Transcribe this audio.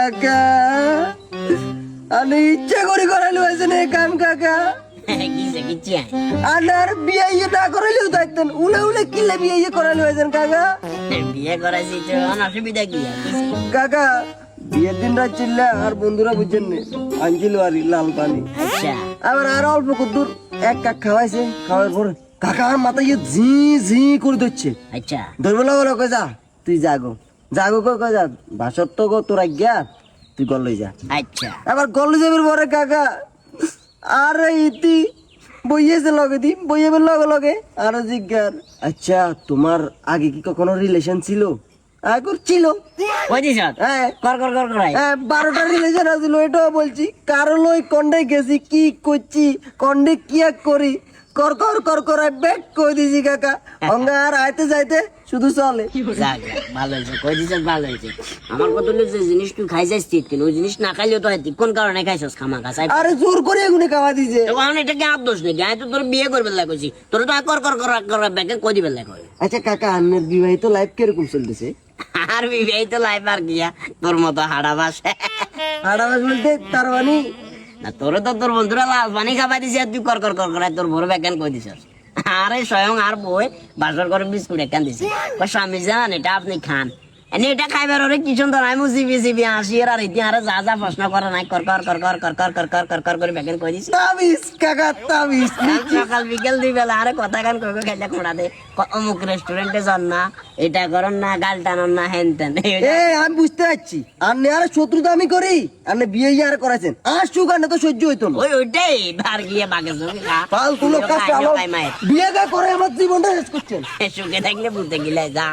কাকা। আমি ইচ্ছা করে করাইলো আছে না এই কাম কাকা। কিছে কিচ্ছে আনার বিয়ে না করাইলেও দায়িত্ব উলে উলে কিলে বিয়ে করাইলো আছেন কাকা। বিয়ে করাইছি তো অসুবিধা কি? আর? কাকা বিয়ের দিন রাত চিল্লা আর বন্ধুরা বুঝছেন নে আনছিল আর ই লাল পানি। আচ্ছা। আবার আর অল্প কদ্দুর এক কাক খাওয়াইছে খাওয়ার পর কাকা আর মাথা ইয়ে ঝি ঝি করে ধরছে। আচ্ছা। ধরবো লাগল যা তুই যাগো যাগো কই কই যা বাসর তো গো তোরা গিয়া তুই গল্লই যা। আচ্ছা। আবার গল্ল যাবের পরে কাকা আর ইতি বইয়েছে লগে দি বইয়েবের লগে লগে আর জিজ্ঞার আচ্ছা তোমার আগে কি কখনো রিলেশন ছিল? আগর ছিল। হ্যাঁ। কর কর কর হ্যাঁ, বারোটা রিলেশন আছিল এটাও বলছি। কারও লই কন্ডে গেছি কি করছি কন্ডে কি এক করি কর কর কর ব্যাক কই দিছি কাকা? অঙ্গা আর আইতে যাইতে শুধু চলে। ভালো হয়েছে কই দিছ ভালো হয়েছে। আমার লোক যে জিনিস তুই খাই যাইস ঠিক ওই জিনিস না খাইলেও তো হয় কোন কারণে খাইছস খামা খাসাই আরে জোর করে এগুলি খাওয়া দিছে। তো এখন এটা কি আর দোষ নেই আমি তো তোর বিয়ে করবে লাগছি তোর তো কর কর কর কর ব্যাকে কই দিবে লাগ আচ্ছা কাকা আন্নের বিবাহিত লাইফ কীরকম চলতেছে? আর বিবাহ তো লাইফ আর গিয়া তোর মতো হাড়া বাস আড়াবাস বলতে তার মানে না, তোর তো তোর বন্ধুরা লাল পানি খাবাই দিছে আর তুই কর কর কর করাই তোর ভোর ব্যাখ্যান কই দিছ আরে স্বয়ং আর বই, বাসর করে বিস্কুট একখান দিছে। স্বামী জান, এটা আপনি খান। এটা খাইবার ওরে কি সুন্দর আমি জিবি জিবি আসি আর আর ইতি আরে যা যা প্রশ্ন করে নাই কর কর কর কর কর কর কর কর কর কর করে ব্যাখ্যান কই দিছে। তাবিজ কাকা তাবিজ সকাল বিকেল দুই বেলা আরে কথা গান কই কই খেলে খোড়া দে। অমুক রেস্টুরেন্টে যান না এটা করন না গাল টানন না হেন তেন। এ আমি বুঝতে পারছি। আন্নে আর শত্রুতা আমি করি। আন্নে বিয়ে আর করাছেন আর সুগানে তো সহ্য হইতো না। ওই ওইটাই বার গিয়ে বাগে সঙ্গে খা। ফালতু লোক কাজ বিয়ে করে আমার জীবনটা শেষ করছেন। সুখে থাকলে বুঝতে গেলে যা।